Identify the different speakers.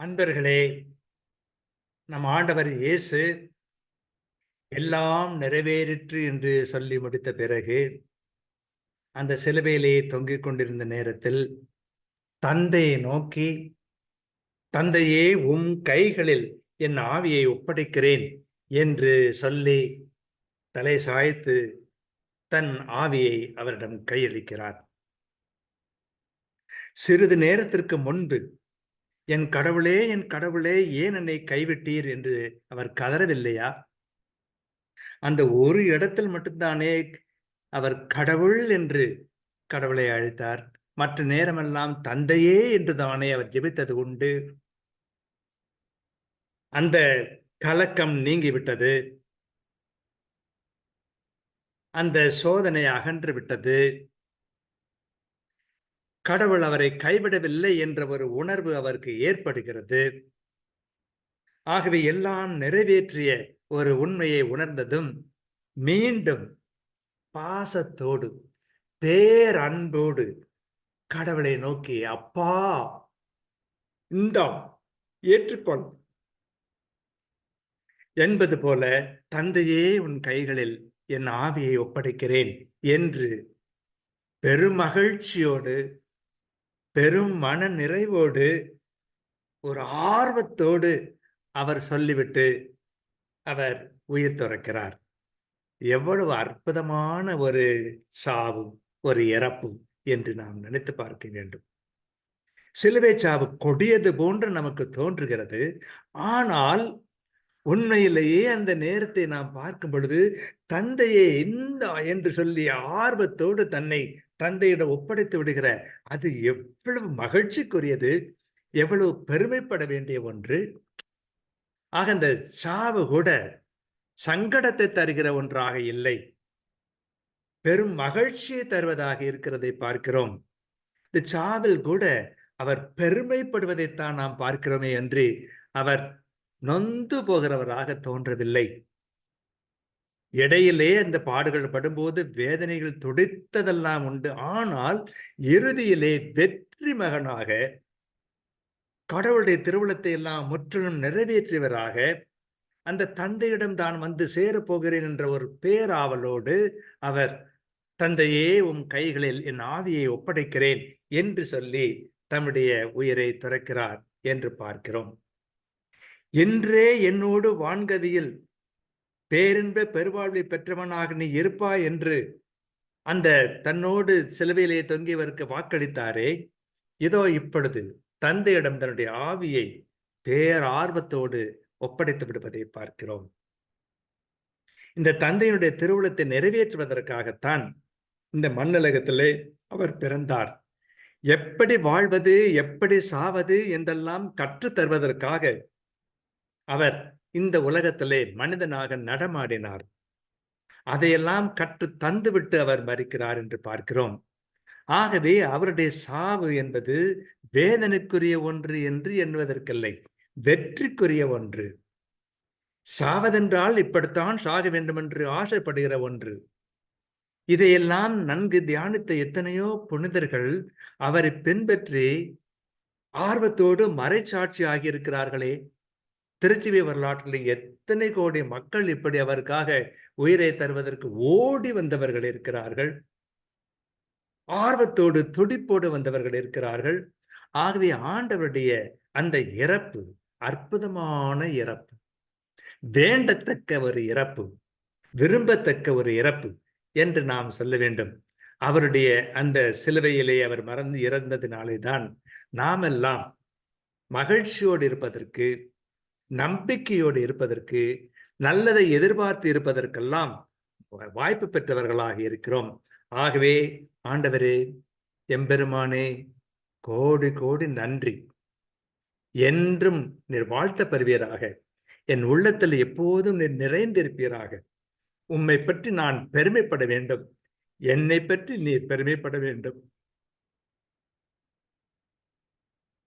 Speaker 1: அன்பர்களே நம் ஆண்டவர் இயேசு எல்லாம் நிறைவேறிற்று என்று சொல்லி முடித்த பிறகு அந்த சிலுவையிலே தொங்கிக் கொண்டிருந்த நேரத்தில் தந்தையை நோக்கி தந்தையே உம் கைகளில் என் ஆவியை ஒப்படைக்கிறேன் என்று சொல்லி தலை சாய்த்து தன் ஆவியை அவரிடம் கையளிக்கிறார். சிறிது நேரத்திற்கு முன்பு என் கடவுளே என் கடவுளே ஏன் என்னை கைவிட்டீர் என்று அவர் கதறவில்லையா? அந்த ஒரு இடத்தில் மட்டும்தானே அவர் கடவுள் என்று கடவுளை அழைத்தார். மற்ற நேரமெல்லாம் தந்தையே என்று தானே அவர் ஜெபித்தது உண்டு. அந்த கலக்கம் நீங்கிவிட்டது. அந்த சோதனை அகன்று விட்டது. கடவுள் அவரை கைவிடவில்லை என்ற ஒரு உணர்வு அவருக்கு ஏற்படுகிறது. ஆகவே எல்லாம் நிறைவேற்றிய ஒரு உண்மையை உணர்ந்ததும் மீண்டும் பாசத்தோடு பேரன்போடு கடவுளை நோக்கி அப்பா இந்த ஏற்றுக்கொள். என்பது போல தந்தையே உன் கைகளில் என் ஆவியை ஒப்படைக்கிறேன் என்று பெருமகிழ்ச்சியோடு பெரும் மன நிறைவோடு ஒரு ஆர்வத்தோடு அவர் சொல்லிவிட்டு அவர் உயிர் துறக்கிறார். எவ்வளவு அற்புதமான ஒரு சாவும் ஒரு இறப்பும் என்று நாம் நினைத்து பார்க்க வேண்டும். சிலுவை சாவு கொடியது போன்று நமக்கு தோன்றுகிறது. ஆனால் உண்மையிலேயே அந்த நேரத்தை நாம் பார்க்கும் பொழுது தந்தையே இந்த என்று சொல்லி ஆர்வத்தோடு தன்னை தந்தையிடம் ஒப்படைத்து விடுகிற அது எவ்வளவு மகிழ்ச்சிக்குரியது எவ்வளவு பெருமைப்பட வேண்டிய ஒன்று. ஆக அந்த சாவு கூட சங்கடத்தை தருகிற ஒன்றாக இல்லை. பெரும் மகிழ்ச்சியை தருவதாக இருக்கிறதை பார்க்கிறோம். இந்த சாவில் கூட அவர் பெருமைப்படுவதைத்தான் நாம் பார்க்கிறோமே என்று அவர் நொந்து போகிறவராக தோன்றவில்லை. இடையிலே அந்த பாடுகள் படும்போது வேதனைகள் துடித்ததெல்லாம் உண்டு. ஆனால் இறுதியிலே வெற்றி மகனாக கடவுளுடைய திருவிழத்தை எல்லாம் முற்றிலும் நிறைவேற்றியவராக அந்த தந்தையிடம் தான் வந்து சேரப்போகிறேன் என்ற ஒரு பேராவலோடு அவர் தந்தையே உம் கைகளில் என் ஆவியை ஒப்படைக்கிறேன் என்று சொல்லி தம்முடைய உயிரை துறக்கிறார் என்று பார்க்கிறோம். என்றே என்னோடு வான்கதியில் பேரின்ப பெருவாழ்வை பெற்றவனாக நீ இருப்பாய் என்று அந்த தன்னோடு சிலுவையிலே தொங்கியவருக்கு வாக்களித்தாரே. இதோ இப்பொழுது தந்தையிடம் தன்னுடைய ஆவியை பேரார்வத்தோடு ஒப்படைத்து விடுவதை பார்க்கிறோம். இந்த தந்தையினுடைய திருவுளத்தை நிறைவேற்றுவதற்காகத்தான் இந்த மண்ணுலகத்திலே அவர் பிறந்தார். எப்படி வாழ்வது எப்படி சாவது என்றெல்லாம் கற்றுத் தருவதற்காக அவர் இந்த உலகத்திலே மனிதனாக நடமாடினார். அதையெல்லாம் கற்று தந்துவிட்டு அவர் மறிக்கிறார் என்று பார்க்கிறோம். ஆகவே அவருடைய சாவு என்பது வேதனுக்குரிய ஒன்று என்று எண்ணுவதற்கில்லை வெற்றிக்குரிய ஒன்று. சாவதென்றால் இப்படித்தான் சாக வேண்டும் என்று ஆசைப்படுகிற ஒன்று. இதையெல்லாம் நன்கு தியானித்த எத்தனையோ புனிதர்கள் அவரை பின்பற்றி ஆர்வத்தோடு மறைச்சாட்சி ஆகியிருக்கிறார்களே திருச்சிவி வரலாற்றில் எத்தனை கோடி மக்கள் இப்படி அவருக்காக உயிரை தருவதற்கு ஓடி வந்தவர்கள் இருக்கிறார்கள்? ஆர்வத்தோடு துடிப்போடு வந்தவர்கள் இருக்கிறார்கள். ஆகவே ஆண்டவருடைய அந்த இறப்பு அற்புதமான இறப்பு வேண்டத்தக்க ஒரு இறப்பு விரும்பத்தக்க ஒரு இறப்பு என்று நாம் சொல்ல வேண்டும். அவருடைய அந்த சிலுவையிலே அவர் மறந்து இறந்ததினாலே தான் நாமெல்லாம் மகிழ்ச்சியோடு இருப்பதற்கு நம்பிக்கையோடு இருப்பதற்கு நல்லதை எதிர்பார்த்து இருப்பதற்கெல்லாம் வாய்ப்பு பெற்றவர்களாக இருக்கிறோம். ஆகவே ஆண்டவரே எம்பெருமானே கோடி கோடி நன்றி. என்றும் நீர் வாழ்த்த பெறுவீராக என் உள்ளத்தில் எப்போதும் நீர் நிறைந்திருப்பீராக. உம்மை பற்றி நான் பெருமைப்பட வேண்டும். என்னை பற்றி நீர் பெருமைப்பட வேண்டும்.